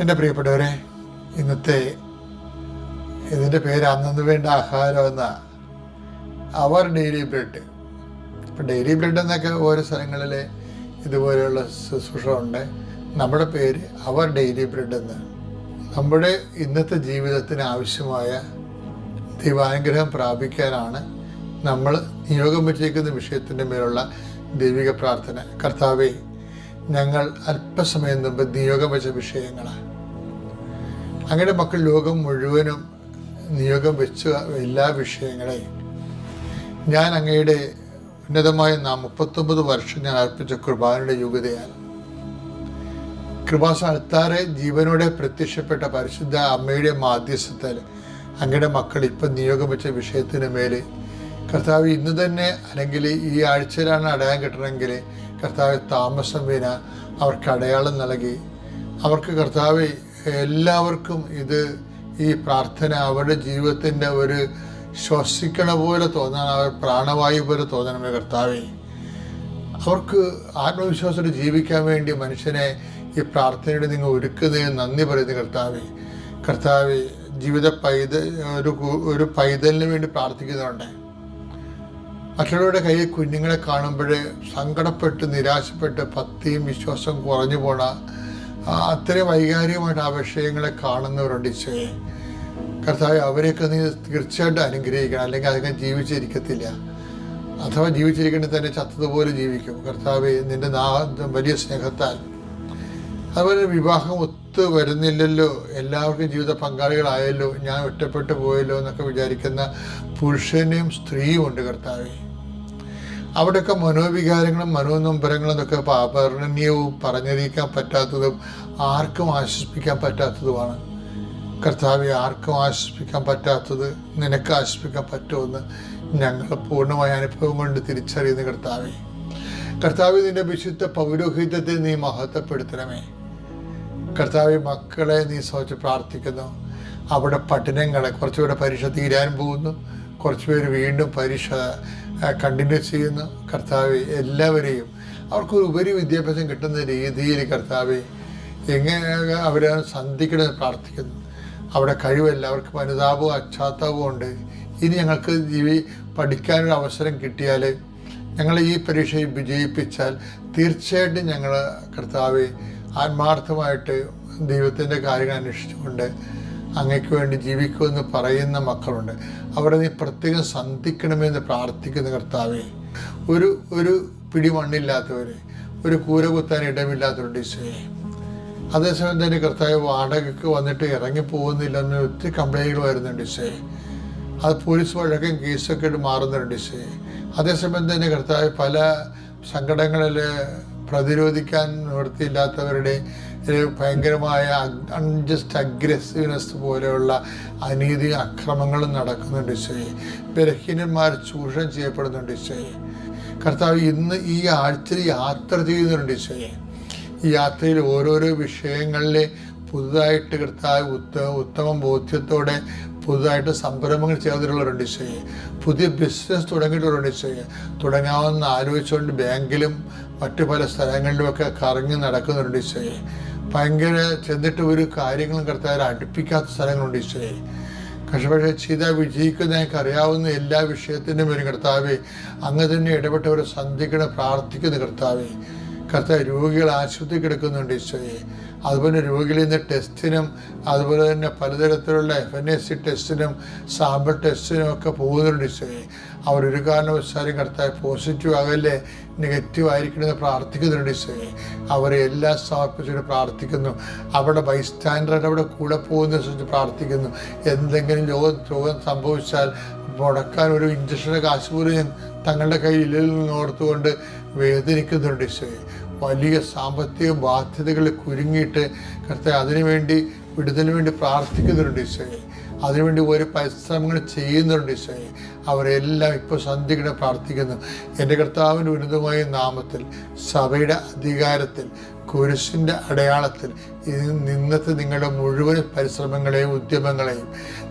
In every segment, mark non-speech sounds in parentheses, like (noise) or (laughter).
എന്റെ പ്രിയപ്പെട്ടവരെ ഇന്നത്തെ ഇതിന്റെ പേര് അന്നു വേണ്ട ആഹാരം എന്ന അവർ ഡെയിലി ബ്രെഡ്. ഇപ്പം ഡെയിലി ബ്രെഡ് എന്നൊക്കെ ഓരോ സ്ഥലങ്ങളിൽ ഇതുപോലെയുള്ള ശുശ്രൂഷ ഉണ്ട്. നമ്മുടെ പേര് അവർ ഡെയിലി ബ്രെഡ് എന്ന്. നമ്മുടെ ഇന്നത്തെ ജീവിതത്തിന് ആവശ്യമായ ദൈവാനുഗ്രഹം പ്രാപിക്കാനാണ് നമ്മൾ നിയോഗം വെച്ചിരിക്കുന്ന വിഷയത്തിന്റെ മേലുള്ള ദൈവിക പ്രാർത്ഥന. കർത്താവെ ഞങ്ങൾ അല്പസമയം മുമ്പ് നിയോഗം വെച്ച വിഷയങ്ങളാണ്. അങ്ങനെ മക്കൾ ലോകം മുഴുവനും നിയോഗം വെച്ച എല്ലാ വിഷയങ്ങളെയും ഞാൻ അങ്ങയുടെ ഉന്നതമായ നാം മുപ്പത്തൊമ്പത് വർഷം ഞാൻ അർപ്പിച്ച കുർബാനയുടെ യോഗ്യതയാണ്. കൃപാസ അൾത്താറെ ജീവനോടെ പ്രത്യക്ഷപ്പെട്ട പരിശുദ്ധ അമ്മയുടെ മാധ്യസ്ഥത്തിൽ അങ്ങയുടെ മക്കൾ ഇപ്പം നിയോഗം വെച്ച വിഷയത്തിന് മേൽ കർത്താവ് ഇന്ന് തന്നെ അല്ലെങ്കിൽ ഈ ആഴ്ചയിലാണ് അടയാൻ കിട്ടണമെങ്കിൽ കർത്താവ് താമസം വീണ അവർക്ക് അടയാളം നൽകി. അവർക്ക് കർത്താവ് എല്ലാവർക്കും ഇത് ഈ പ്രാർത്ഥന അവരുടെ ജീവിതത്തിന്റെ ഒരു ശ്വസിക്കണ പോലെ തോന്നാൻ അവർ പ്രാണവായു പോലെ തോന്നണമേ കർത്താവേ. അവർക്ക് ആത്മവിശ്വാസത്തിൽ ജീവിക്കാൻ വേണ്ടി മനുഷ്യനെ ഈ പ്രാർത്ഥനയുടെ നിങ്ങൾ ഒരുക്കുന്നതിന് നന്ദി പറയുന്നു കർത്താവെ. കർത്താവെ ജീവിത പൈത ഒരു ഒരു പൈതലിന് വേണ്ടി പ്രാർത്ഥിക്കുന്നുണ്ട് മറ്റുള്ളവരുടെ കയ്യിൽ കുഞ്ഞുങ്ങളെ കാണുമ്പോൾ സങ്കടപ്പെട്ട് നിരാശപ്പെട്ട് പത്തിയും വിശ്വാസം കുറഞ്ഞു പോണ ആ, അത്രയും വൈകാരികമായിട്ട് ആ വിഷയങ്ങളെ കാണുന്നവരുണ്ട് ഇച്ഛയെ കർത്താവ് അവരെയൊക്കെ നീ തീർച്ചയായിട്ടും അനുഗ്രഹിക്കണം. അല്ലെങ്കിൽ അതൊക്കെ ജീവിച്ചിരിക്കത്തില്ല. അഥവാ ജീവിച്ചിരിക്കേണ്ടി തന്നെ ചത്തതുപോലെ ജീവിക്കും. കർത്താവ് നിന്റെ നാ വലിയ സ്നേഹത്താൽ. അതുപോലെ വിവാഹം ഒത്തു വരുന്നില്ലല്ലോ. എല്ലാവർക്കും ജീവിത പങ്കാളികളായല്ലോ. ഞാൻ ഒറ്റപ്പെട്ടു പോയല്ലോ എന്നൊക്കെ വിചാരിക്കുന്ന പുരുഷനെയും സ്ത്രീയും ഉണ്ട് കർത്താവെ. അവിടെയൊക്കെ മനോവികാരങ്ങളും മനോനൊമ്പരങ്ങളും ഒക്കെ അപർണനീയവും പറഞ്ഞറിയിക്കാൻ പറ്റാത്തതും ആർക്കും ആശ്വസിപ്പിക്കാൻ പറ്റാത്തതുമാണ്. കർത്താവെ ആർക്കും ആശ്വസിപ്പിക്കാൻ പറ്റാത്തത് നിനക്ക് ആശ്വസിപ്പിക്കാൻ പറ്റുമെന്ന് ഞങ്ങൾ പൂർണമായ അനുഭവം കൊണ്ട് തിരിച്ചറിയുന്ന കർത്താവെ. കർത്താവ് നിന്റെ വിശുദ്ധ പൗരോഹിത്യത്തെ നീ മഹത്വപ്പെടുത്തണമേ. കർത്താവ് മക്കളെ നീ സോച്ച് പ്രാർത്ഥിക്കുന്നു. അവിടെ പഠനങ്ങളെ കുറച്ചുകൂടെ പരീക്ഷ തീരാൻ പോകുന്നു. കുറച്ച് പേര് വീണ്ടും പരീക്ഷ കണ്ടിന്യൂ ചെയ്യുന്നു കർത്താവ് എല്ലാവരെയും അവർക്കൊരു ഉപരി വിദ്യാഭ്യാസം കിട്ടുന്ന രീതിയിൽ കർത്താവ് എങ്ങനെ അവരെ സന്ധിക്കണമെന്ന് പ്രാർത്ഥിക്കുന്നു. അവിടെ കഴിവല്ല അവർക്ക് അനുതാപവും അച്ചാത്തവും ഉണ്ട്. ഇനി ഞങ്ങൾക്ക് ജീവി പഠിക്കാനൊരു അവസരം കിട്ടിയാൽ ഞങ്ങൾ ഈ പരീക്ഷയിൽ വിജയിപ്പിച്ചാൽ തീർച്ചയായിട്ടും ഞങ്ങൾ കർത്താവ് ആത്മാർത്ഥമായിട്ട് ദൈവത്തിന്റെ കാര്യങ്ങൾ അന്വേഷിച്ചുകൊണ്ട് അങ്ങയ്ക്ക് വേണ്ടി ജീവിക്കുമെന്ന് പറയുന്ന മക്കളുണ്ട്. അവരെ നീ പ്രത്യേകം സന്ധിക്കണമെന്ന് പ്രാർത്ഥിക്കുന്ന കർത്താവെ. ഒരു ഒരു പിടി മണ്ണില്ലാത്തവർ ഒരു കൂര കുത്താൻ ഇടമില്ലാത്തവരുണ്ട് ഈശോയെ അതേസമയം തന്നെ കർത്താവ് വാടകയ്ക്ക് വന്നിട്ട് ഇറങ്ങി പോകുന്നില്ലെന്ന് ഒത്തിരി കംപ്ലൈന്റുകൾ വരുന്നുണ്ട് ഈശോയെ അത് പോലീസ് വഴക്കം കേസൊക്കെ ആയിട്ട് മാറുന്നുണ്ട് ഈശോയെ അതേസമയം തന്നെ കർത്താവ് പല സങ്കടങ്ങളിൽ പ്രതിരോധിക്കാൻ നിവൃത്തിയില്ലാത്തവരുടെ ഭയങ്കരമായ അൺജസ്റ്റ് അഗ്രസീവ്നെസ് പോലെയുള്ള അനീതി അക്രമങ്ങളും നടക്കുന്നുണ്ട് ഈശോയെ. ബലഹീനന്മാർ ചൂഷണം ചെയ്യപ്പെടുന്നുണ്ട് ഈശോയെ. കർത്താവ് ഇന്ന് ഈ ആഴ്ചയിൽ യാത്ര ചെയ്യുന്നുണ്ട് ഈശോയെ. ഈ യാത്രയിൽ ഓരോരോ വിഷയങ്ങളിലെ പുതുതായിട്ട് കർത്താവ് ഉത്ത ഉത്തമ ബോധ്യത്തോടെ പുതുതായിട്ട് സംരംഭങ്ങൾ ചെയ്തിട്ടുള്ളവരുണ്ട് ഈശോയെ. പുതിയ ബിസിനസ് തുടങ്ങിയിട്ടുള്ളവരുണ്ട് ഈശോയെ. തുടങ്ങാമെന്ന് ആലോചിച്ചുകൊണ്ട് ബാങ്കിലും മറ്റു പല സ്ഥലങ്ങളിലുമൊക്കെ കറങ്ങി നടക്കുന്നുണ്ട് ഈശോയെ. ഭയങ്കര ചെന്നിട്ട് ഒരു കാര്യങ്ങളും കർത്താവ് അടുപ്പിക്കാത്ത സ്ഥലങ്ങളുണ്ട് ഇസ്രയേൽ പക്ഷെ പക്ഷെ ചെയ്ത വിജയിക്കുന്ന അറിയാവുന്ന എല്ലാ വിഷയത്തിന്റെ ഒരു കർത്താവേ അങ്ങ് തന്നെ ഇടപെട്ടവരെ സന്ധിക്കണം പ്രാർത്ഥിക്കുന്ന കർത്താവെ. കർത്താവ് രോഗികൾ ആശുപത്രി കിടക്കുന്നുണ്ട് ഈശോയെ. അതുപോലെ രോഗികളിൽ നിന്ന് ടെസ്റ്റിനും അതുപോലെ തന്നെ പലതരത്തിലുള്ള എഫ് എൻ എസ് സി ടെസ്റ്റിനും സാമ്പിൾ ടെസ്റ്റിനും ഒക്കെ പോകുന്നുണ്ട് ഈശോയെ. അവർ ഒരു കാരണവശാലും കർത്താവ് പോസിറ്റീവ് ആകല്ലേ നെഗറ്റീവ് ആയിരിക്കണമെന്ന് പ്രാർത്ഥിക്കുന്നുണ്ട് ഈശോയെ. അവരെ എല്ലാം സമർപ്പിച്ചിട്ട് പ്രാർത്ഥിക്കുന്നു. അവിടെ ബൈസ്റ്റാൻഡർ അവിടെ കൂടെ പോകുന്ന വെച്ച് പ്രാർത്ഥിക്കുന്നു. എന്തെങ്കിലും രോഗം രോഗം സംഭവിച്ചാൽ മുടക്കാൻ ഒരു ഇഞ്ചക്ഷന്റെ കാശ് പോലും തങ്ങളുടെ കയ്യിൽ ഇല്ലെന്ന് ഓർത്തുകൊണ്ട് വേദനിക്കുന്നുണ്ട് ഈശോയെ. വലിയ സാമ്പത്തിക ബാധ്യതകളിൽ കുരുങ്ങിയിട്ട് കർത്താവ് അതിനുവേണ്ടി വിടുതലിന് വേണ്ടി പ്രാർത്ഥിക്കുന്നുണ്ട് ഈശോയെ അതിനുവേണ്ടി ഒരു പരിശ്രമങ്ങൾ ചെയ്യുന്നുണ്ട് ഈശോയെ അവരെല്ലാം ഇപ്പോൾ സന്ധികളെ പ്രാർത്ഥിക്കുന്നു. എന്റെ കർത്താവിന്റെ ഉന്നതമായ നാമത്തിൽ സഭയുടെ അധികാരത്തിൽ കുരിശിന്റെ അടയാളത്തിൽ ഇന്നത്തെ നിങ്ങളുടെ മുഴുവൻ പരിശ്രമങ്ങളെയും ഉദ്യമങ്ങളെയും.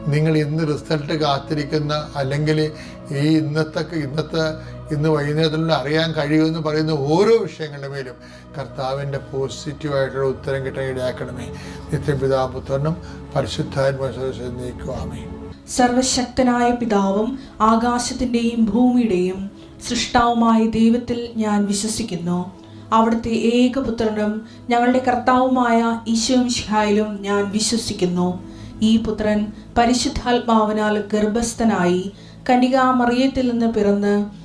നിങ്ങൾ ഇന്ന് റിസൾട്ട് കാത്തിരിക്കുന്ന അല്ലെങ്കിൽ ഈ ഇന്നത്തെ ഇന്നത്തെ ഇന്ന് വൈകുന്നേരത്തിൽ അറിയാൻ കഴിയുമെന്ന് പറയുന്ന ഓരോ വിഷയങ്ങളുടെ മേലും കർത്താവിന്റെ പോസിറ്റീവായിട്ടുള്ള ഉത്തരം കിട്ടാൻ ഇടയാക്കണമേ. നിത്യപിതാപുത്രനും പരിശുദ്ധാത്മ നീക്കുവാമേ സർവശക്തനായ പിതാവും ആകാശത്തിന്റെയും ഭൂമിയുടെയും സൃഷ്ടാവുമായ ദൈവത്തിൽ ഞാൻ വിശ്വസിക്കുന്നു. അവിടുത്തെ ഏകപുത്രനും ഞങ്ങളുടെ കർത്താവുമായ ഈശോമിഷിഹായിലും ഞാൻ വിശ്വസിക്കുന്നു. ഈ പുത്രൻ പരിശുദ്ധാത്മാവിനാൽ ഗർഭസ്ഥനായി കണികാമറിയത്തിൽ നിന്ന് പിറന്ന്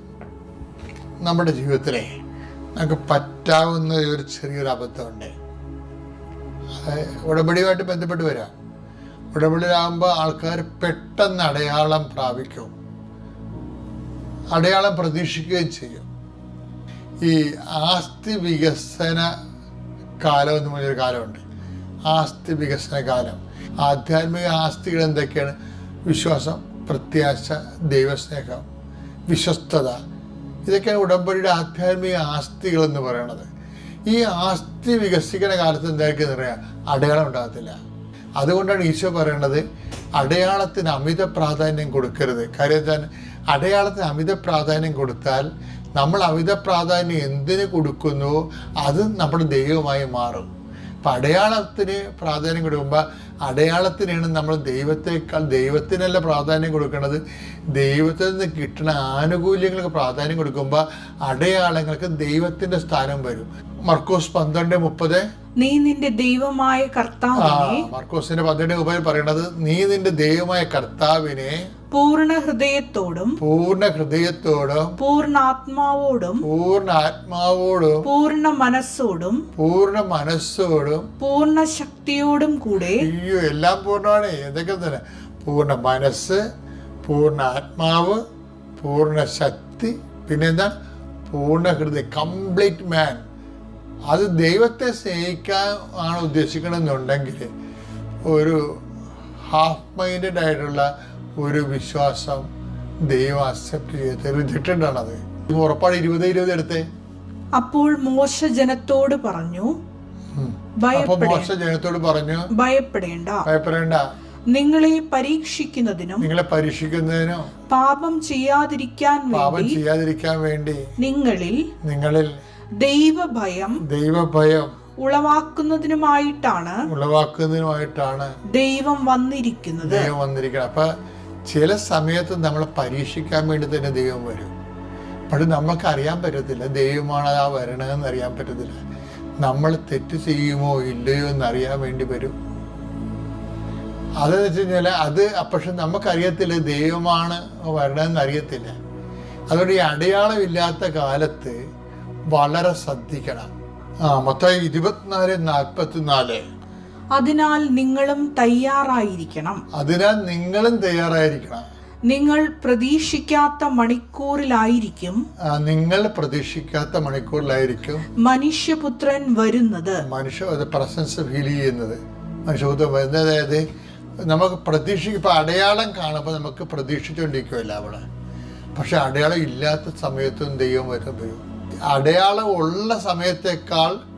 നമ്മുടെ ജീവിതത്തിലെ നമുക്ക് പറ്റാവുന്ന ഒരു ചെറിയൊരു അബദ്ധമുണ്ട്. ഉടമ്പടിയുമായിട്ട് ബന്ധപ്പെട്ട് വരാം. ഉടമ്പടിയിലാകുമ്പോൾ ആൾക്കാർ പെട്ടെന്ന് അടയാളം പ്രാപിക്കും. അടയാളം പ്രതീക്ഷിക്കുകയും ചെയ്യും. ഈ ആസ്തി വികസന കാലം എന്ന് പറഞ്ഞൊരു കാലമുണ്ട്. ആസ്തി വികസന കാലം. ആധ്യാത്മിക ആസ്തികൾ എന്തൊക്കെയാണ്? വിശ്വാസം പ്രത്യാശ ദൈവസ്നേഹം വിശ്വസ്തത ഇതൊക്കെയാണ് ഉടമ്പടിയുടെ ആധ്യാത്മിക ആസ്തികൾ എന്ന് പറയണത്. ഈ ആസ്തി വികസിക്കുന്ന കാലത്ത് എന്തായിരിക്കും പറയാം അടയാളം ഉണ്ടാകത്തില്ല. അതുകൊണ്ടാണ് ഈശോ പറയണത് അടയാളത്തിന് അമിത പ്രാധാന്യം കൊടുക്കരുത്. കാര്യം എന്താണ്? അടയാളത്തിന് അമിത പ്രാധാന്യം കൊടുത്താൽ നമ്മൾ അമിത പ്രാധാന്യം എന്തിന് കൊടുക്കുന്നു? അത് നമ്മുടെ ദൈവമായി മാറും. അപ്പം അടയാളത്തിന് പ്രാധാന്യം കൊടുക്കുമ്പോൾ അടയാളത്തിനാണ് നമ്മൾ ദൈവത്തെക്കാൾ ദൈവത്തിനല്ല പ്രാധാന്യം കൊടുക്കുന്നത് ദൈവത്തിൽ നിന്ന് കിട്ടുന്ന ആനുകൂല്യങ്ങൾക്ക് പ്രാധാന്യം കൊടുക്കുമ്പോൾ അടയാളങ്ങൾക്ക് ദൈവത്തിന്റെ സ്ഥാനം വരും. മർക്കോസ് പന്ത്രണ്ട് മുപ്പത്. നീ നിന്റെ ദൈവമായ കർത്താവിനെ മർക്കോസിന്റെ പന്ത്രണ്ട് മുപ്പതിൽ പറയണത് നീ നിന്റെ ദൈവമായ കർത്താവിനെ പൂർണ ഹൃദയത്തോടും പൂർണ ഹൃദയത്തോടും പൂർണ ആത്മാവോടും പൂർണ ആത്മാവോടും പൂർണ മനസ്സോടും പൂർണ മനസ്സോടും പൂർണ ശക്തിയോടും കൂടെ അയ്യോ എല്ലാം പൂർണമാണ് ഏതൊക്കെ തന്നെ. പൂർണ മനസ്സ് പൂർണ ആത്മാവ് പൂർണ ശക്തി പിന്നെന്താ? പൂർണ ഹൃദയം കംപ്ലീറ്റ് മാൻ. അത് ദൈവത്തെ സ്നേഹിക്കാൻ ആണ് ഉദ്ദേശിക്കണമെന്നുണ്ടെങ്കിൽ ഒരു ഹാഫ് മൈൻഡഡ് ആയിട്ടുള്ള ഒരു വിശ്വാസം ദൈവം അക്സെപ്റ്റ് ചെയ്ത് റിജക്റ്റഡ് ഉറപ്പാണ് ഇരുപത് ഇരുപത് എടുത്തേ. അപ്പോൾ മോശ ജനത്തോട് പറഞ്ഞു മോശ ജനത്തോട് പറഞ്ഞു ഭയപ്പെടേണ്ട. ഭയപ്പെടേണ്ട. നിങ്ങളെ പരീക്ഷിക്കുന്നതിനും നിങ്ങളെ പരീക്ഷിക്കുന്നതിനോ പാപം ചെയ്യാതിരിക്കാൻ പാപം ചെയ്യാതിരിക്കാൻ വേണ്ടി നിങ്ങളിൽ നിങ്ങളിൽ ദൈവഭയം ദൈവഭയം ഉളവാക്കുന്നതിനുമായിട്ടാണ് ഉളവാക്കുന്നതിനുമായിട്ടാണ് ദൈവം വന്നിരിക്കുന്നത്. ദൈവം വന്നിരിക്കുന്നത്. അപ്പൊ ചില സമയത്ത് നമ്മളെ പരീക്ഷിക്കാൻ വേണ്ടി തന്നെ ദൈവം വരും. പക്ഷെ നമുക്ക് അറിയാൻ പറ്റത്തില്ല ദൈവമാണ് ആ വരണതെന്ന് അറിയാൻ പറ്റത്തില്ല. നമ്മൾ തെറ്റ് ചെയ്യുമോ ഇല്ലയോ എന്ന് അറിയാൻ വേണ്ടി വരും. അതെന്ന് വെച്ച് കഴിഞ്ഞാൽ അത് പക്ഷെ നമുക്കറിയത്തില്ല ദൈവമാണ് വരണമെന്ന് അറിയത്തില്ല. അതുകൊണ്ട് ഈ അടയാളമില്ലാത്ത കാലത്ത് വളരെ ശ്രദ്ധിക്കണം. ആ മൊത്തം ഇരുപത്തിനാല് നാൽപ്പത്തിനാല്. അതിനാൽ നിങ്ങളും തയ്യാറായിരിക്കണം. അതിനാൽ നിങ്ങളും തയ്യാറായിരിക്കണം. നിങ്ങൾ പ്രതീക്ഷിക്കാത്ത മണിക്കൂറിലായിരിക്കും. നിങ്ങൾ പ്രതീക്ഷിക്കാത്ത മണിക്കൂറിലായിരിക്കും. മനുഷ്യപുത്രൻ വരുന്നത്. മനുഷ്യ പ്രസൻസ് ഫീൽ ചെയ്യുന്നത്. മനുഷ്യപുത്രൻ വരുന്നത് അതായത് നമുക്ക് പ്രതീക്ഷിക്കും ഇപ്പം അടയാളം കാണുമ്പോൾ നമുക്ക് പ്രതീക്ഷിച്ചുകൊണ്ടിരിക്കുമല്ല അവിടെ. പക്ഷെ അടയാളം ഇല്ലാത്ത സമയത്തും ദൈവം വരും വരും അടയാളം ഉള്ള സമയത്തേക്കാൾ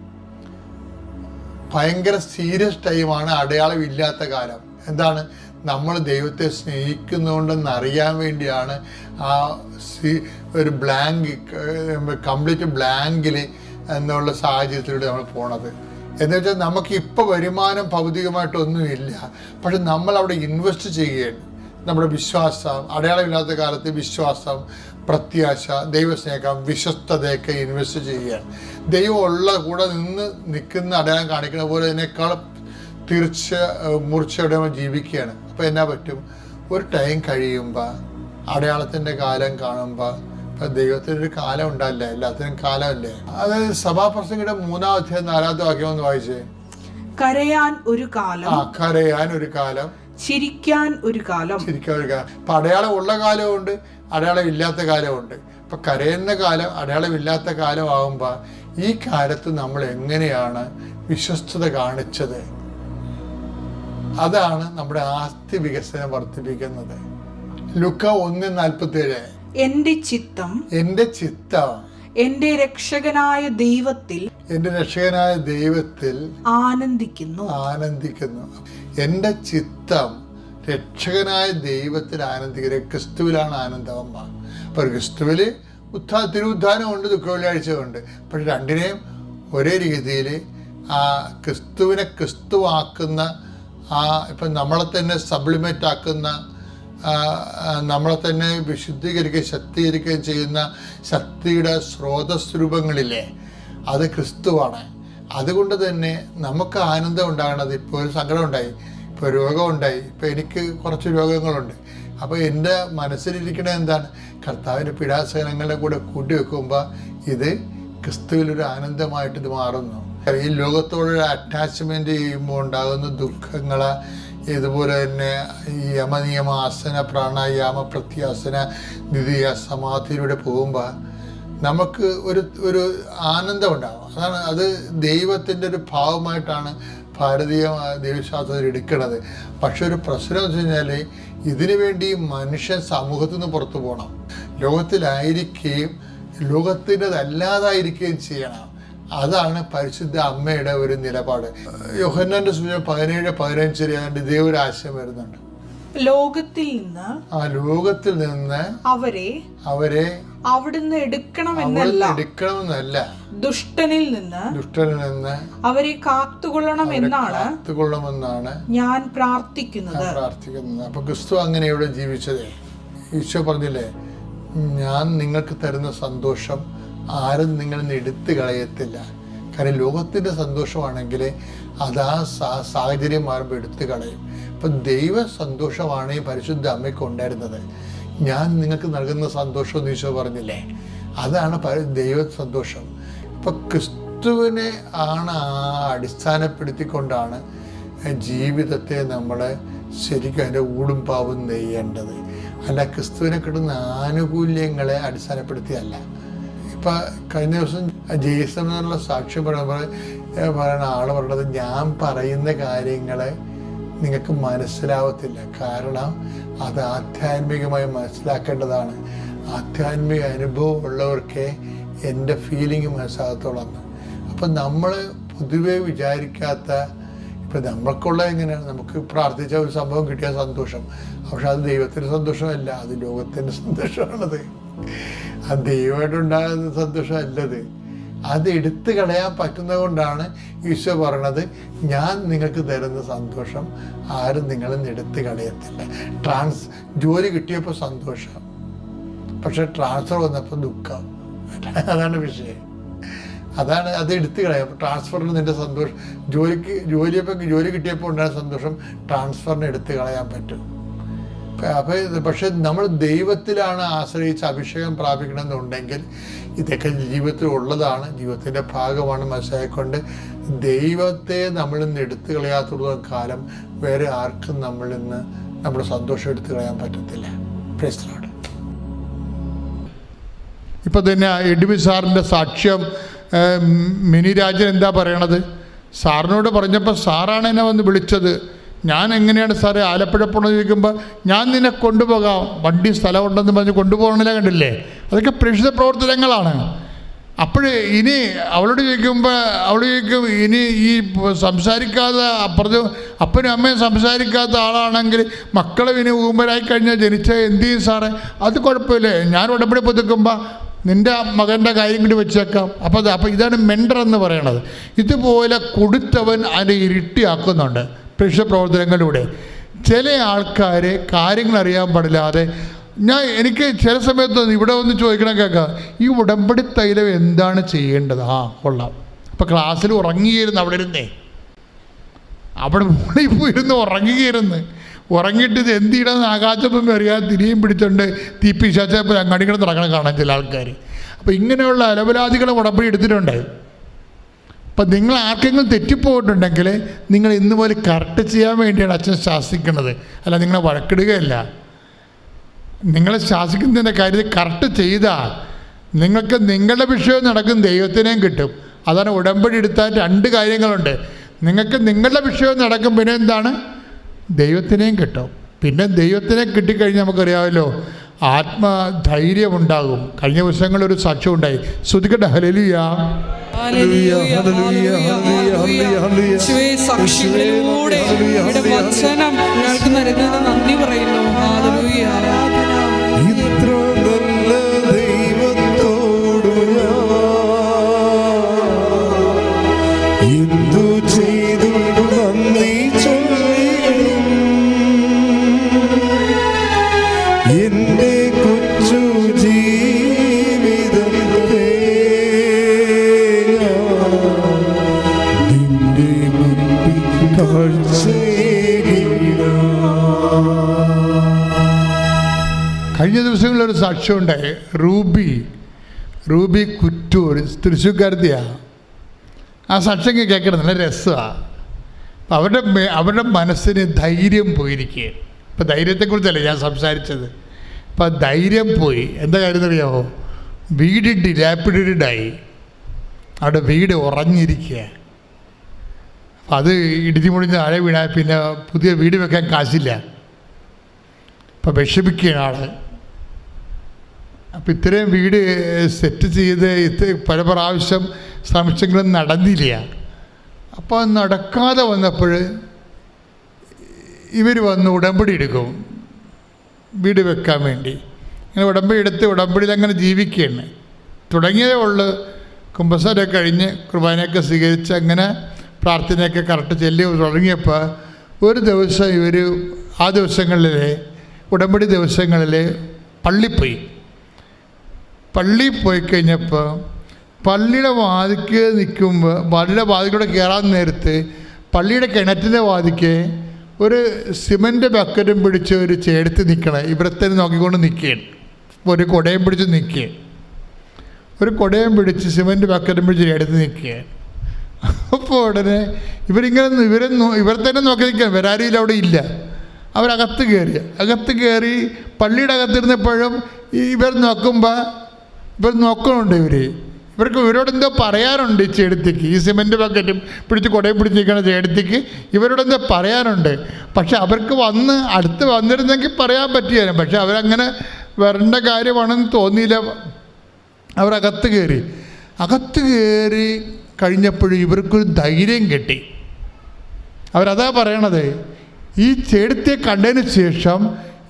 ഭയങ്കര സീരിയസ് ടൈമാണ് അടയാളം ഇല്ലാത്ത കാലം. എന്താണ്? നമ്മൾ ദൈവത്തെ സ്നേഹിക്കുന്നുണ്ടെന്ന് അറിയാൻ വേണ്ടിയാണ് ആ സി ഒരു ബ്ലാങ്ക് കംപ്ലീറ്റ് ബ്ലാങ്കിൽ എന്നുള്ള സാഹചര്യത്തിലൂടെ നമ്മൾ പോണത്. എന്ന് വെച്ചാൽ നമുക്ക് ഇപ്പോൾ വരുമാനം ഭൗതികമായിട്ടൊന്നുമില്ല. പക്ഷെ നമ്മൾ അവിടെ ഇൻവെസ്റ്റ് ചെയ്യുകയാണ്. നമ്മുടെ വിശ്വാസം അടയാളമില്ലാത്ത കാലത്ത് വിശ്വാസം പ്രത്യാശ ദൈവസ്നേഹം വിശ്വസ്തതയൊക്കെ ഇൻവെസ്റ്റ് ചെയ്യുകയാണ്. ദൈവം ഉള്ള കൂടെ നിന്ന് നിൽക്കുന്ന അടയാളം കാണിക്കുന്ന പോലെ അതിനേക്കാൾ തീർച്ച മൂർച്ചയോടെ ജീവിക്കുകയാണ്. അപ്പോൾ എന്നാ പറ്റും? ഒരു ടൈം കഴിയുമ്പോൾ അടയാളത്തിന്റെ കാലം കാണുമ്പോൾ ഇപ്പം ദൈവത്തിനൊരു ഒരു കാലം ഉണ്ടല്ലേ? എല്ലാത്തിനും കാലമല്ലേ? അതായത് സഭാപ്രസംഗിയുടെ മൂന്നാം അധ്യായം നാലാമത്തെ വാക്യം ഒന്ന് വായിച്ചേ. കരയാൻ ഒരു ആ കാലം കരയാൻ ഒരു കാലം. ചിരിക്കാൻ ഒരു കാലം. ശരിക്കും ഒരു കാലം. അടയാളം ഉള്ള കാലമുണ്ട്. അടയാളം ഇല്ലാത്ത കാലമുണ്ട്. ഇപ്പം കരയുന്ന കാലം അടയാളമില്ലാത്ത കാലമാകുമ്പോൾ ഈ കാലത്ത് നമ്മൾ എങ്ങനെയാണ് വിശ്വസ്തത കാണിച്ചത്? അതാണ് നമ്മുടെ ആസ്തി വികസനം വർദ്ധിപ്പിക്കുന്നത്. ലുക്ക ഒന്ന് നാൽപ്പത്തി ഏഴ് എന്റെ ചിത്തം എന്റെ ചിത്തം. എന്റെ രക്ഷകനായ ദൈവത്തിൽ എന്റെ രക്ഷകനായ ദൈവത്തിൽ ആനന്ദിക്കുന്നു. ആനന്ദിക്കുന്നു. എന്റെ ചിത്തം രക്ഷകനായ ദൈവത്തിൽ ആനന്ദിക്കുക ക്രിസ്തുവിലാണ് ആനന്ദമ്മ അപ്പോൾ ക്രിസ്തുവിൽ ഉത്ഥാ തിരുവുദ്ധാനമുണ്ട് ദുഃഖ വെള്ളിയാഴ്ചയുണ്ട് പക്ഷെ രണ്ടിനെയും ഒരേ രീതിയിൽ ആ ക്രിസ്തുവിനെ ക്രിസ്തുവാക്കുന്ന ആ ഇപ്പം നമ്മളെ തന്നെ സപ്ലിമെന്റ് ആക്കുന്ന നമ്മളെ തന്നെ വിശുദ്ധീകരിക്കുകയും ശക്തീകരിക്കുകയും ചെയ്യുന്ന ശക്തിയുടെ സ്രോതസ് രൂപങ്ങളില്ലേ അത് ക്രിസ്തുവാണ്. അതുകൊണ്ട് തന്നെ നമുക്ക് ആനന്ദം ഉണ്ടാകണത് ഇപ്പോൾ ഒരു സങ്കടം ഉണ്ടായി. ഇപ്പോൾ രോഗം ഉണ്ടായി ഇപ്പോൾ എനിക്ക് കുറച്ച് രോഗങ്ങളുണ്ട്. അപ്പോൾ എന്റെ മനസ്സിലിരിക്കണ എന്താണ്? കർത്താവിന്റെ പീഡാസഹനങ്ങളുടെ കൂടെ കൂട്ടി വെക്കുമ്പോൾ ഇത് ക്രിസ്തുവിലൊരു ആനന്ദമായിട്ട് ഇത് മാറുന്നു. ഈ ലോകത്തോടൊരു അറ്റാച്ച്മെന്റ് ചെയ്യുമ്പോൾ ഉണ്ടാകുന്ന ദുഃഖങ്ങൾ ഇതുപോലെ തന്നെ യമനിയമ ആസന പ്രാണായാമ പ്രത്യാസന ദ്വിതീയ സമാധിയിലൂടെ പോകുമ്പോൾ നമുക്ക് ഒരു ഒരു ആനന്ദം ഉണ്ടാകും അതാണ് അത് ദൈവത്തിന്റെ ഒരു ഭാവമായിട്ടാണ് ഭാരതീയ ദൈവശാസ്ത്രത്തിൽ എടുക്കുന്നത് പക്ഷെ ഒരു പ്രശ്നം എന്ന് വെച്ച് കഴിഞ്ഞാൽ ഇതിനു വേണ്ടി മനുഷ്യൻ സമൂഹത്തിൽ നിന്ന് പുറത്തു പോകണം. ലോകത്തിലായിരിക്കുകയും ലോകത്തിന്റെതല്ലാതായിരിക്കുകയും ചെയ്യണം. അതാണ് പരിശുദ്ധ അമ്മയുടെ ഒരു നിലപാട്. യോഹന്നാന്റെ സൂചന പതിനേഴ് പതിനഞ്ചിൽ ഏതാണ്ട് ഇതേ ഒരു ആശയം വരുന്നുണ്ട്. ലോകത്തിൽ നിന്ന് ആ ലോകത്തിൽ നിന്ന് അവരെ അവരെ അവിടുന്ന് എടുക്കണമെന്നല്ല. എടുക്കണമെന്നല്ല. ദുഷ്ടനിൽ നിന്ന് ദുഷ്ടനിൽ നിന്ന് അവരെ കാത്തുകൊള്ളണം എന്നാണ് കാത്തുകൊള്ളണമെന്നാണ് ഞാൻ പ്രാർത്ഥിക്കുന്നത്. പ്രാർത്ഥിക്കുന്നത്. അപ്പൊ ക്രിസ്തു അങ്ങനെ ഇവിടെ ജീവിച്ചത്. ഈശോ പറഞ്ഞില്ലേ ഞാൻ നിങ്ങൾക്ക് തരുന്ന സന്തോഷം ആരും നിങ്ങളിൽ നിന്ന് എടുത്തു കളയത്തില്ല. കാരണം ലോകത്തിന്റെ സന്തോഷമാണെങ്കിൽ അത് ആ സാഹചര്യം മാറുമ്പോൾ എടുത്തു കളയും. അപ്പം ദൈവ സന്തോഷമാണ് ഈ പരിശുദ്ധ അമ്മയ്ക്ക് ഉണ്ടായിരുന്നത്. ഞാൻ നിങ്ങൾക്ക് നൽകുന്ന സന്തോഷം എന്ന് ഈശോ പറഞ്ഞില്ലേ? അതാണ് ദൈവ സന്തോഷം ഇപ്പം ക്രിസ്തുവിനെ ആണ് അടിസ്ഥാനപ്പെടുത്തിക്കൊണ്ടാണ് ജീവിതത്തെ നമ്മൾ ശരിക്കും അതിന്റെ ഊടും പാവും നെയ്യേണ്ടത് അല്ല ക്രിസ്തുവിനെ കിട്ടുന്ന ആനുകൂല്യങ്ങളെ അടിസ്ഥാനപ്പെടുത്തിയല്ല. ഇപ്പം കഴിഞ്ഞ ദിവസം ജെയ്സൺ എന്നുള്ള സാക്ഷ്യം പറയുമ്പോൾ പറയുന്ന ആൾ പറഞ്ഞത് ഞാൻ പറയുന്ന കാര്യങ്ങൾ നിങ്ങൾക്ക് മനസ്സിലാവത്തില്ല. കാരണം അത് ആധ്യാത്മികമായി മനസ്സിലാക്കേണ്ടതാണ്. ആധ്യാത്മിക അനുഭവം ഉള്ളവർക്കേ എന്റെ ഫീലിംഗ് മനസ്സിലാകത്തുള്ളൂ അപ്പം നമ്മൾ പൊതുവെ വിചാരിക്കാത്ത ഇപ്പം നമ്മൾക്കുള്ള എങ്ങനെയാണ് നമുക്ക് പ്രാർത്ഥിച്ച ഒരു സംഭവം കിട്ടിയ സന്തോഷം. പക്ഷെ അത് ദൈവത്തിന്റെ സന്തോഷമല്ല അത് ലോകത്തിന്റെ സന്തോഷമാണത്. അത് ദൈവമായിട്ടുണ്ടാകുന്ന സന്തോഷമല്ലത്. അത് എടുത്തു കളയാൻ പറ്റുന്നത് കൊണ്ടാണ് ഈശോ പറയണത് ഞാൻ നിങ്ങൾക്ക് തരുന്ന സന്തോഷം ആരും നിങ്ങളിൽ നിന്ന് എടുത്തു കളയത്തില്ല. ട്രാൻസ് ജോലി കിട്ടിയപ്പോൾ സന്തോഷം. പക്ഷെ ട്രാൻസ്ഫർ വന്നപ്പോൾ ദുഃഖം. അതാണ് വിഷയം. അതാണ് അത് എടുത്തു കളയാം ട്രാൻസ്ഫറിന് നിന്റെ സന്തോഷം ജോലിക്ക് ജോലിയപ്പോൾ ജോലി കിട്ടിയപ്പോൾ ഉണ്ടായ സന്തോഷം ട്രാൻസ്ഫറിന് എടുത്തു കളയാൻ പറ്റും. അപ്പോൾ പക്ഷെ നമ്മൾ ദൈവത്തിലാണ് ആശ്രയിച്ച് അഭിഷേകം പ്രാപിക്കണമെന്നുണ്ടെങ്കിൽ ഇതൊക്കെ ജീവിതത്തിൽ ഉള്ളതാണ്. ജീവിതത്തിന്റെ ഭാഗമാണ് മനസ്സിലായിക്കൊണ്ട് ദൈവത്തെ നമ്മൾ നിന്ന് എടുത്തു കളയാത്തുള്ള കാലം വേറെ ആർക്കും നമ്മളിൽ നിന്ന് നമ്മുടെ സന്തോഷം എടുത്തു കളയാൻ പറ്റത്തില്ല. പ്രശ്നമാണ് ഇപ്പൊ തന്നെ എഡ്വി സാറിന്റെ സാക്ഷ്യം മിനി രാജൻ എന്താ പറയണത്? സാറിനോട് പറഞ്ഞപ്പോൾ സാറാണ് എന്നെ വന്ന് വിളിച്ചത്. ഞാൻ എങ്ങനെയാണ് സാറേ ആലപ്പുഴ പോകണമെന്ന് ചോദിക്കുമ്പോൾ ഞാൻ നിന്നെ കൊണ്ടുപോകാം. വണ്ടി സ്ഥലമുണ്ടെന്ന് പറഞ്ഞ് കൊണ്ടുപോകണില്ല കണ്ടില്ലേ? അതൊക്കെ പ്രേക്ഷിത പ്രവർത്തനങ്ങളാണ്. അപ്പോൾ ഇനി അവളോട് ചോദിക്കുമ്പോൾ അവൾ ചോദിക്കും ഇനി ഈ സംസാരിക്കാതെ അപ്പുറത്ത് അപ്പനും അമ്മയും സംസാരിക്കാത്ത ആളാണെങ്കിൽ മക്കളെ ഇനി ഊമ്പരായി കഴിഞ്ഞാൽ ജനിച്ച എന്ത് ചെയ്യും സാറേ? അത് കുഴപ്പമില്ലേ. ഞാൻ ഉടമ്പടി പുതുക്കുമ്പോൾ നിന്റെ മകന്റെ കാര്യം കൂടി വെച്ചേക്കാം. അപ്പോൾ അപ്പോൾ ഇതാണ് മെൻഡർ എന്ന് പറയണത്. ഇതുപോലെ കൊടുത്തവൻ അതിനെ ഇരട്ടിയാക്കുന്നുണ്ട്. പ്രേക്ഷ പ്രവർത്തനങ്ങളിലൂടെ. ചില ആൾക്കാർ കാര്യങ്ങൾ അറിയാൻ പാടില്ലാതെ ഞാൻ എനിക്ക് ചില സമയത്ത് ഇവിടെ വന്ന് ചോദിക്കണം കേൾക്കാം ഈ ഉടമ്പടി തൈലം എന്താണ് ചെയ്യേണ്ടത്? ആ കൊള്ളാം. അപ്പം ക്ലാസ്സിൽ ഉറങ്ങിയിരുന്നു അവിടെ ഇരുന്നേ. അവിടെ മുകളിൽ പോയിരുന്ന് ഉറങ്ങുകയായിരുന്നു ഉറങ്ങിയിട്ട് ഇത് എന്ത് ചെയ്യണമെന്ന് ആകാശത്തൊന്നും അറിയാതെ തിരിയും പിടിച്ചുകൊണ്ട് തീപ്പി പിശാച്ചപ്പോൾ അങ്ങാടി കിടന്ന് നടക്കണം കാണാൻ ചില ആൾക്കാർ അപ്പോൾ ഇങ്ങനെയുള്ള അലവലാദികളെ ഉടമ്പടി എടുത്തിട്ടുണ്ട്. അപ്പം നിങ്ങൾ ആർക്കെങ്കിലും തെറ്റിപ്പോയിട്ടുണ്ടെങ്കിൽ നിങ്ങൾ ഇന്ന് പോലെ കറക്റ്റ് ചെയ്യാൻ വേണ്ടിയാണ് അച്ഛൻ ശാസിക്കുന്നത്. അല്ല നിങ്ങളെ വഴക്കിടുകയല്ല. നിങ്ങളെ ശാസിക്കുന്നതിന്റെ കാര്യത്തിൽ കറക്റ്റ് ചെയ്താൽ നിങ്ങൾക്ക് നിങ്ങളുടെ വിഷയം നടക്കും ദൈവത്തിനെയും കിട്ടും. അതാണ് ഉടമ്പടി എടുത്താൽ രണ്ട് കാര്യങ്ങളുണ്ട്. നിങ്ങൾക്ക് നിങ്ങളുടെ വിഷയം നടക്കും പിന്നെ എന്താണ്? ദൈവത്തിനെയും കിട്ടും. പിന്നെ ദൈവത്തിനെ കിട്ടിക്കഴിഞ്ഞാൽ നമുക്കറിയാമല്ലോ ആത്മധൈര്യമുണ്ടാകും. കഴിഞ്ഞ ദിവസങ്ങളിൽ ഒരു സാക്ഷ്യം ഉണ്ടായി ശ്രുതിക്കട്ടെ ഹലലിയ സാക്ഷികളിലൂടെ വചനം ഞങ്ങൾക്ക് നന്ദി പറയുന്നു. ഒരു റൂബി. റൂബി കുറ്റൂർ തൃശ്ശൂക്കാരത്തിയാണ് ആ സാക്ഷ്യം കേൾക്കണം നല്ല രസമാണ് അപ്പം അവരുടെ അവരുടെ മനസ്സിന് ധൈര്യം പോയിരിക്കുക ഇപ്പം ധൈര്യത്തെക്കുറിച്ചല്ല ഞാൻ സംസാരിച്ചത്. അപ്പം ധൈര്യം പോയി. എന്താ കാര്യം എന്നറിയാമോ വീട് ഡിലാപ്പിഡായി അവിടെ വീട് ഉറഞ്ഞിരിക്കുക അപ്പം അത് ഇടിഞ്ഞു മുടിഞ്ഞ് താഴെ വീണാൽ പിന്നെ പുതിയ വീട് വെക്കാൻ കാശില്ല. അപ്പം വിഷമിക്കുകയാണ് ആൾ. അപ്പം ഇത്രയും വീട് സെറ്റ് ചെയ്ത് ഇത് പല പ്രാവശ്യം ശ്രമിച്ചെങ്കിലും നടന്നില്ല. അപ്പോൾ നടക്കാതെ വന്നപ്പോൾ ഇവർ വന്ന് ഉടമ്പടി എടുക്കും. വീട് വെക്കാൻ വേണ്ടി. അങ്ങനെ ഉടമ്പടി എടുത്ത് ഉടമ്പടിയിൽ അങ്ങനെ ജീവിക്കുകയാണ്. തുടങ്ങിയതേ ഉള്ളു. കുമ്പസാരമൊക്കെ കഴിഞ്ഞ് കുർബാനയൊക്കെ സ്വീകരിച്ച് അങ്ങനെ പ്രാർത്ഥനയൊക്കെ കറക്റ്റ് ചെല്ലി തുടങ്ങിയപ്പോൾ ഒരു ദിവസം ഇവർ ആ ദിവസങ്ങളിൽ ഉടമ്പടി ദിവസങ്ങളിൽ പള്ളിപ്പോയി. പള്ളി പോയി കഴിഞ്ഞപ്പോൾ പള്ളിയുടെ വാതിക്ക് നിൽക്കുമ്പോൾ പള്ളിയുടെ വാതിക്കൂടെ കയറാൻ നേരത്ത് പള്ളിയുടെ കിണറ്റിന്റെ വാതിക്ക് ഒരു സിമന്റ് ബക്കറ്റും പിടിച്ച് ഒരു ചേടുത്ത് നിൽക്കണം ഇവിടത്തെ നോക്കിക്കൊണ്ട് നിൽക്കുകയാണ് ഒരു കുടയും പിടിച്ച് നിൽക്കുകയാണ് ഒരു കുടയും പിടിച്ച് സിമന്റ് ബക്കറ്റും പിടിച്ച് എടുത്ത് നിൽക്കുകയാണ് അപ്പോൾ ഉടനെ ഇവരിങ്ങനെ ഇവരെ ഇവരെ തന്നെ നോക്കി നിൽക്കുക വരാരിയിൽ അവിടെ ഇല്ല. അവരകത്ത് കയറി അകത്ത് കയറി പള്ളിയുടെ അകത്തിരുന്നപ്പോഴും ഇവർ നോക്കുമ്പോൾ ഇവർ നോക്കണുണ്ട് ഇവർ ഇവർക്ക് ഇവരോട് എന്തോ പറയാനുണ്ട് ഈ ചേടത്തിക്ക്. ഈ സിമെന്റ് ബക്കറ്റും പിടിച്ച് കുടയും പിടിച്ച് നിൽക്കുന്ന ചേടത്തിക്ക് ഇവരോട് എന്തോ പറയാനുണ്ട്. പക്ഷെ അവർക്ക് വന്ന് അടുത്ത് വന്നിരുന്നെങ്കിൽ പറയാൻ പറ്റിയാലും പക്ഷെ അവരങ്ങനെ വരേണ്ട കാര്യമാണെന്ന് തോന്നിയില്ല. അവരകത്ത് കയറി. അകത്ത് കയറി കഴിഞ്ഞപ്പോഴും ഇവർക്കൊരു ധൈര്യം കിട്ടി. അവരതാ പറയണത് ഈ ചേടത്തെ കണ്ടതിന് ശേഷം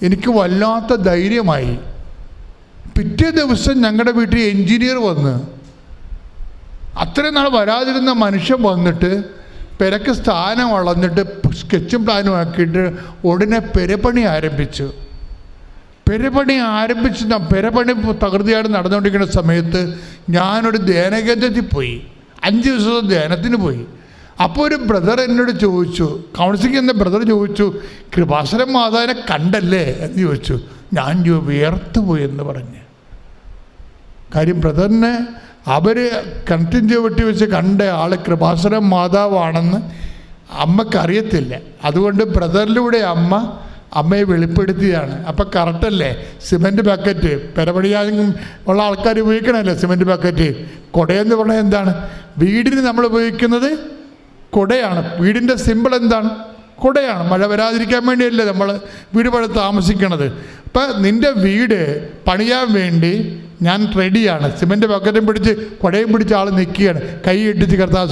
എനിക്ക് വല്ലാത്ത ധൈര്യമായി. പിറ്റേ ദിവസം ഞങ്ങളുടെ വീട്ടിൽ എൻജിനീയർ വന്ന് അത്രയും നാൾ വരാതിരുന്ന മനുഷ്യൻ വന്നിട്ട് പെരക്ക് സ്ഥാനം വളർന്നിട്ട് സ്കെച്ചും പ്ലാനും ആക്കിയിട്ട് ഉടനെ പെരപ്പണി ആരംഭിച്ചു. പെരപ്പണി ആരംഭിച്ച് പെരപ്പണി തകൃതിയായിട്ട് നടന്നുകൊണ്ടിരിക്കുന്ന സമയത്ത് ഞാനൊരു ധ്യാനകേന്ദ്രത്തിൽ പോയി. അഞ്ച് ദിവസം ധ്യാനത്തിന് പോയി. അപ്പോൾ ഒരു ബ്രദർ എന്നോട് ചോദിച്ചു കൗൺസിലിംഗ് എന്ന ബ്രദർ ചോദിച്ചു കൃപാസനം മാതാവിനെ കണ്ടല്ലേ എന്ന് ചോദിച്ചു. ഞാൻ ചോ വിയർത്തു പോയി എന്ന് പറഞ്ഞ്. കാര്യം ബ്രദറിനെ അവർ കണ്ടിന്യൂ വെട്ടി വെച്ച് കണ്ട ആൾ കൃപാസുര മാതാവാണെന്ന് അമ്മക്കറിയത്തില്ല. അതുകൊണ്ട് ബ്രദറിലൂടെ അമ്മ അമ്മയെ വെളിപ്പെടുത്തിയതാണ്. അപ്പം കറക്റ്റല്ലേ? സിമന്റ് ബക്കറ്റ് പെരപടിയാ ഉള്ള ആൾക്കാർ ഉപയോഗിക്കണമല്ലോ സിമന്റ് ബക്കറ്റ് കുടയെന്ന് പറഞ്ഞാൽ എന്താണ്? വീടിന് നമ്മൾ ഉപയോഗിക്കുന്നത് കുടയാണ്. വീടിന്റെ സിമ്പിൾ എന്താണ്? കുടയാണ്. മഴ വരാതിരിക്കാൻ വേണ്ടിയല്ലേ നമ്മൾ വീട് പഴ താമസിക്കണത്. അപ്പം നിന്റെ വീട് പണിയാൻ വേണ്ടി ഞാൻ റെഡിയാണ് സിമെന്റ് ബക്കറ്റും പിടിച്ച് കൊടയും പിടിച്ച് ആൾ നിൽക്കുകയാണ് കൈ ഇട്ടിച്ച് കർത്താവ്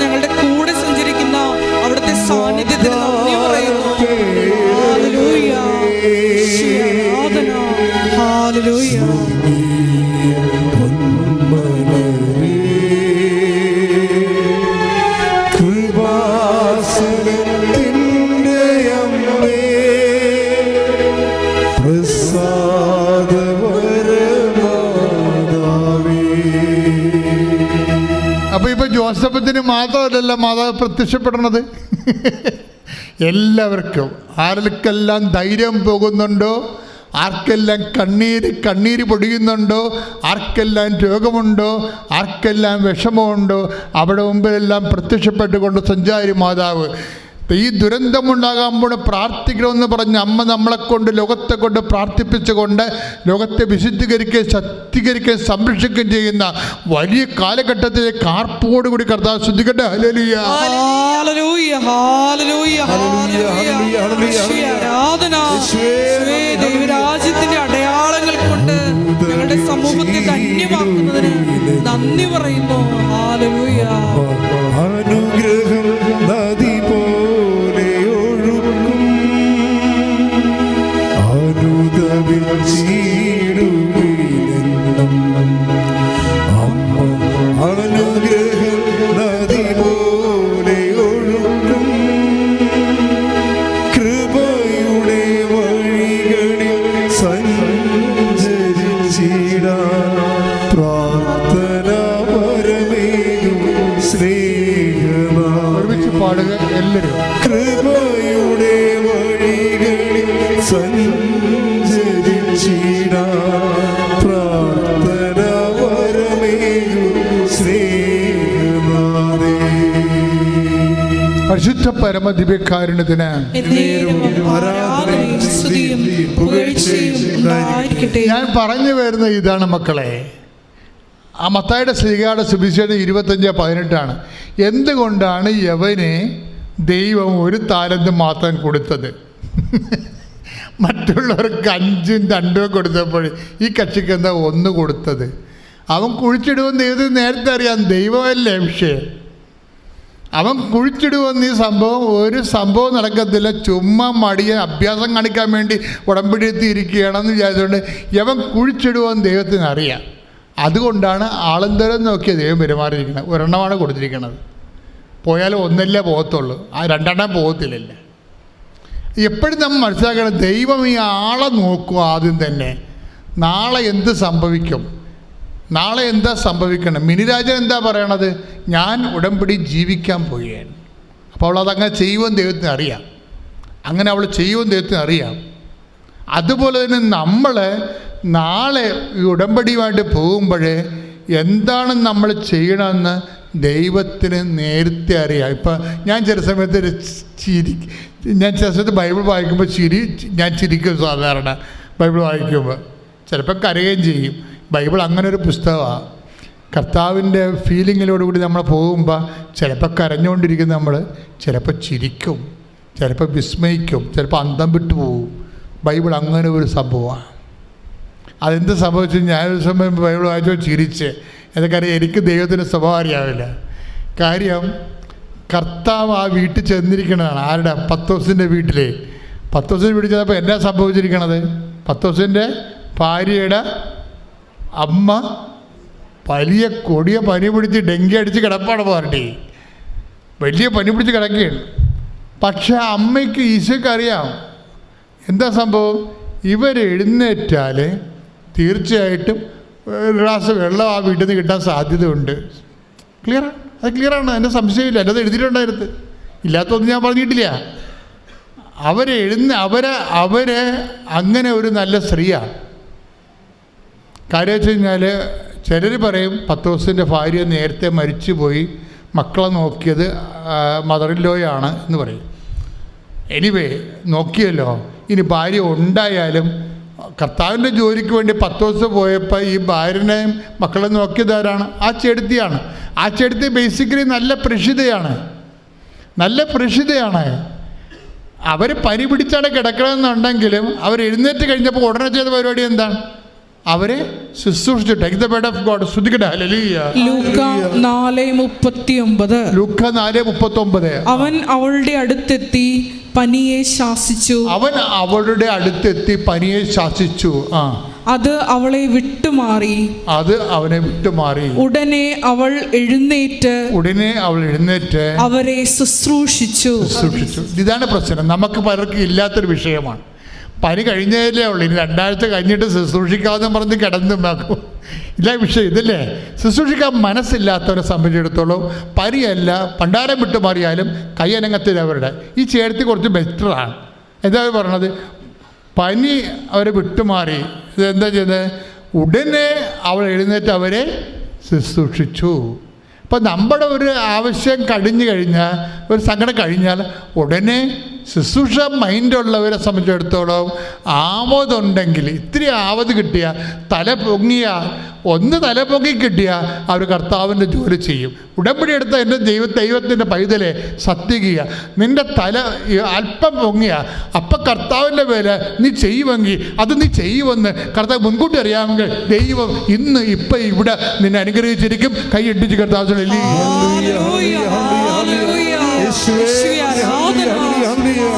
ഞങ്ങളുടെ കൂടെ സഞ്ചരിക്കുന്ന അവിടുത്തെ സാന്നിധ്യത്തിന് നന്ദി പറയുന്നു. ജോസഫത്തിന് മാത്രമല്ലല്ലോ മാതാവ് പ്രത്യക്ഷപ്പെടുന്നത് എല്ലാവർക്കും ആർക്കെല്ലാം ധൈര്യം പോകുന്നുണ്ടോ? ആർക്കെല്ലാം കണ്ണീര് കണ്ണീര് പൊടിയുന്നുണ്ടോ? ആർക്കെല്ലാം രോഗമുണ്ടോ? ആർക്കെല്ലാം വിഷമമുണ്ടോ? അവിടെ മുമ്പിലെല്ലാം പ്രത്യക്ഷപ്പെട്ടുകൊണ്ട് സഞ്ചാരി മാതാവ് ഈ ദുരന്തമുണ്ടാകുമ്പോൾ പ്രാർത്ഥിക്കണമെന്ന് പറഞ്ഞ് അമ്മ നമ്മളെ കൊണ്ട് ലോകത്തെ കൊണ്ട് പ്രാർത്ഥിപ്പിച്ചുകൊണ്ട് ലോകത്തെ വിശുദ്ധീകരിക്കുകയും ശക്തീകരിക്കുകയും സംരക്ഷിക്കുകയും ചെയ്യുന്ന വലിയ കാലഘട്ടത്തിലെ കാർപ്പോട് കൂടി കർത്താവ് ശ്രദ്ധിക്കട്ടെ. ദൈവരാജ്യത്തിന്റെ അടയാളങ്ങൾ കൊണ്ട് ഞങ്ങളുടെ സമൂഹത്തെ ധന്യമാക്കുന്നതിന് നന്ദി പറയുന്നു. അനുഗ്രഹം നദി പോലെ último. ഉണ്ടായിരിക്കട്ടെ. ഞാൻ പറഞ്ഞു വരുന്ന ഇതാണ് മക്കളെ. ആ മത്തായുടെ സ്ത്രീകാട സുബിശേഷം ഇരുപത്തഞ്ച് പതിനെട്ടാണ്. എന്തുകൊണ്ടാണ് യവന് ദൈവം ഒരു താലന്ത് മാത്രം കൊടുത്തത്? (laughs) മറ്റുള്ളവർക്ക് അഞ്ചും രണ്ടും കൊടുത്തപ്പോൾ ഈ കക്ഷിക്ക് എന്താ ഒന്ന് കൊടുത്തത്? അവൻ കുഴിച്ചിടുമെന്ന് ദൈവത്തിന് നേരത്തെ അറിയാം? ദൈവമല്ലേ വിഷയം. അവൻ കുഴിച്ചിടുമെന്ന് ഈ സംഭവം ഒരു സംഭവം നടക്കത്തില്ല. ചുമ്മാ മടിയ അഭ്യാസം കാണിക്കാൻ വേണ്ടി ഉടമ്പിടിയെത്തിയിരിക്കുകയാണെന്ന് വിചാരിച്ചുകൊണ്ട് ഇവൻ കുഴിച്ചിടുമെന്ന് ദൈവത്തിന് അറിയാം. അതുകൊണ്ടാണ് ആളന്തരം നോക്കിയ ദൈവം പെരുമാറിയിരിക്കുന്നത്. ഒരെണ്ണമാണ് കൊടുത്തിരിക്കുന്നത്. പോയാലും ഒന്നല്ലേ പോകത്തുള്ളൂ. ആ രണ്ടെണ്ണം പോകത്തില്ലല്ല. എപ്പോഴും നമ്മൾ മനസ്സിലാക്കണം ദൈവം ഈ ആളെ നോക്കും ആദ്യം തന്നെ. നാളെ എന്ത് സംഭവിക്കും? നാളെ എന്താ സംഭവിക്കണം? മിനിരാജൻ എന്താ പറയണത്? ഞാൻ ഉടമ്പടി ജീവിക്കാൻ പോയേൻ അപ്പോൾ അവൾ അതങ്ങനെ ചെയ്യുമെന്ന് ദൈവത്തിന് അറിയാം. അങ്ങനെ അവൾ ചെയ്യുമെന്ന് ദൈവത്തിന് അറിയാം. അതുപോലെ തന്നെ നമ്മൾ നാളെ ഈ ഉടമ്പടിയുമായിട്ട് പോകുമ്പോൾ എന്താണ് നമ്മൾ ചെയ്യണമെന്ന് ദൈവത്തിന് നേരത്തെ അറിയാം. ഇപ്പം ഞാൻ ചില സമയത്ത് ചിരി ഞാൻ ചില സമയത്ത് ബൈബിൾ വായിക്കുമ്പോൾ ചിരി ഞാൻ ചിരിക്കും സാധാരണ. ബൈബിൾ വായിക്കുമ്പോൾ ചിലപ്പോൾ കരയുകയും ചെയ്യും. ബൈബിൾ അങ്ങനെ ഒരു പുസ്തകമാണ് കർത്താവിന്റെ ഫീലിങ്ങിലോടുകൂടി നമ്മൾ പോകുമ്പോൾ ചിലപ്പോൾ കരഞ്ഞുകൊണ്ടിരിക്കുന്ന നമ്മൾ ചിലപ്പോൾ ചിരിക്കും ചിലപ്പോൾ വിസ്മയിക്കും ചിലപ്പോൾ അന്തം വിട്ടു പോകും ബൈബിൾ അങ്ങനെ ഒരു സംഭവമാണ് അതെന്ത് സംഭവിച്ചു? ഞാൻ ഒരു സമയം ബൈബിൾ വായിച്ചോ ചിരിച്ച്. എന്നൊക്കെ എനിക്ക് ദൈവത്തിന്റെ സ്വഭാവം അറിയാവില്ല. കാര്യം കർത്താവ് ആ വീട്ടിൽ ചെന്നിരിക്കണതാണ്. ആരുടെ? പത്തോസിന്റെ വീട്ടിൽ പത്തോസിന്റെ വീട്ടിൽ ചെന്നപ്പോൾ എന്നാ സംഭവിച്ചിരിക്കണത്? പത്തോസിന്റെ ഭാര്യയുടെ അമ്മ വലിയ കൊടിയ പനി പിടിച്ച് ഡെങ്കി അടിച്ച് കിടപ്പാണ് പാർട്ടി. വലിയ പനി പിടിച്ച് കിടക്കുകയാണ്. പക്ഷെ അമ്മയ്ക്ക് ഈശോക്കറിയാം എന്താ സംഭവം? ഇവർ എഴുന്നേറ്റാൽ തീർച്ചയായിട്ടും ഒരു ഗ്ലാസ് വെള്ളം ആ വീട്ടിൽ നിന്ന് കിട്ടാൻ സാധ്യതയുണ്ട്. ക്ലിയറാണ് അത് ക്ലിയറാണ് എന്റെ സംശയമില്ല. എന്റെ അത് എഴുതിയിട്ടുണ്ടായിരുന്നു. ഇല്ലാത്തതൊന്നും ഞാൻ പറഞ്ഞിട്ടില്ല. അവരെ എഴുന്ന അവരെ അവരെ അങ്ങനെ ഒരു നല്ല സ്ത്രീയാണ്. കാര്യം വെച്ച് കഴിഞ്ഞാൽ ചിലർ പറയും പത്തോസിന്റെ ഭാര്യ നേരത്തെ മരിച്ചു പോയി മക്കളെ നോക്കിയത് മദറിലോയാണ് എന്ന് പറയും. എനിവേ നോക്കിയല്ലോ. ഇനി ഭാര്യ ഉണ്ടായാലും കർത്താവിന്റെ ജോലിക്ക് വേണ്ടി പത്ത് ദിവസം പോയപ്പോൾ ഈ ഭാര്യനെയും മക്കളെ നോക്കിയതാരാണ് ആ ചെടുത്തിയാണ് ആ ചെടുത്തി ബേസിക്കലി നല്ല പ്രഷിതയാണ് നല്ല പ്രഷിതയാണ് അവർ പനി പിടിച്ചാണ് കിടക്കണമെന്നുണ്ടെങ്കിലും അവർ എഴുന്നേറ്റ് കഴിഞ്ഞപ്പോൾ ഉടനെ ചെയ്ത പരിപാടി എന്താണ്? അവരെ ശുശ്രൂഷിച്ചു take the bed of God. ശ്രുതിക്കട്ടെ ഹല്ലേലൂയ ലൂക്ക നാല് മുപ്പത്തി ഒമ്പത് ലൂക്ക നാല് മുപ്പത്തൊമ്പത്. അവൻ അവളുടെ അടുത്തെത്തി പനിയെ ശാസിച്ചു. അവൻ അവളുടെ അടുത്തെത്തി പനിയെ ശാസിച്ചു. ആ. അത് അവളെ വിട്ടുമാറി. അത് അവനെ വിട്ടുമാറി. ഉടനെ അവൾ എഴുന്നേറ്റ് ഉടനെ അവൾ എഴുന്നേറ്റ് അവരെ ശുശ്രൂഷിച്ചു. ശുശ്രൂഷിച്ചു. ഇതാണ് പ്രശ്നം. നമുക്ക് പലർക്കും ഇല്ലാത്തൊരു വിഷയമാണ്. പനി കഴിഞ്ഞതല്ലേ ഉള്ളൂ. ഇനി രണ്ടാഴ്ച കഴിഞ്ഞിട്ട് ശുശ്രൂഷിക്കാമെന്ന് പറഞ്ഞ് കിടന്നുണ്ടാക്കും ഇല്ല വിഷയം ഇതല്ലേ? ശുശ്രൂഷിക്കാൻ മനസ്സില്ലാത്തവരെ സംബന്ധിച്ചിടത്തോളം പരിയല്ല പണ്ടാരം വിട്ടു മാറിയാലും അവരുടെ. ഈ ചേർത്തി കുറച്ച് ബെറ്ററാണ് എന്താ പറഞ്ഞത് പനി അവരെ വിട്ടുമാറി ഇതെന്താ ചെയ്തത് ഉടനെ അവൾ എഴുന്നേറ്റ് അവരെ ശുശ്രൂഷിച്ചു. അപ്പം നമ്മുടെ ഒരു ആവശ്യം കഴിഞ്ഞു കഴിഞ്ഞാൽ ഒരു സങ്കടം കഴിഞ്ഞാൽ ഉടനെ ശുശ്രൂഷ മൈൻഡുള്ളവരെ സംബന്ധിച്ചിടത്തോളം ആമോദുണ്ടെങ്കിൽ ഇത്തിരി ആവത് കിട്ടിയ തല പൊങ്ങിയ ഒന്ന് തല പൊങ്ങി കിട്ടിയ അവർ കർത്താവിന്റെ ജോലി ചെയ്യും. ഉടമ്പടി എടുത്ത എന്റെ ദൈവ ദൈവത്തിന്റെ പൈതലെ സത്യകിയ. നിന്റെ തല അല്പം പൊങ്ങിയ അപ്പം കർത്താവിന്റെ പേര് നീ ചെയ്യുമെങ്കിൽ അത് നീ ചെയ്യുമെന്ന് കർത്താവ് മുൻകൂട്ടി അറിയാമെങ്കിൽ ദൈവം ഇന്ന് ഇപ്പം ഇവിടെ നിന്നെ അനുഗ്രഹിച്ചിരിക്കും. കൈ കൈയിട്ടിച്ച് കർത്താവ്. യേശുവേ ഹല്ലേലൂയ ഹല്ലേലൂയ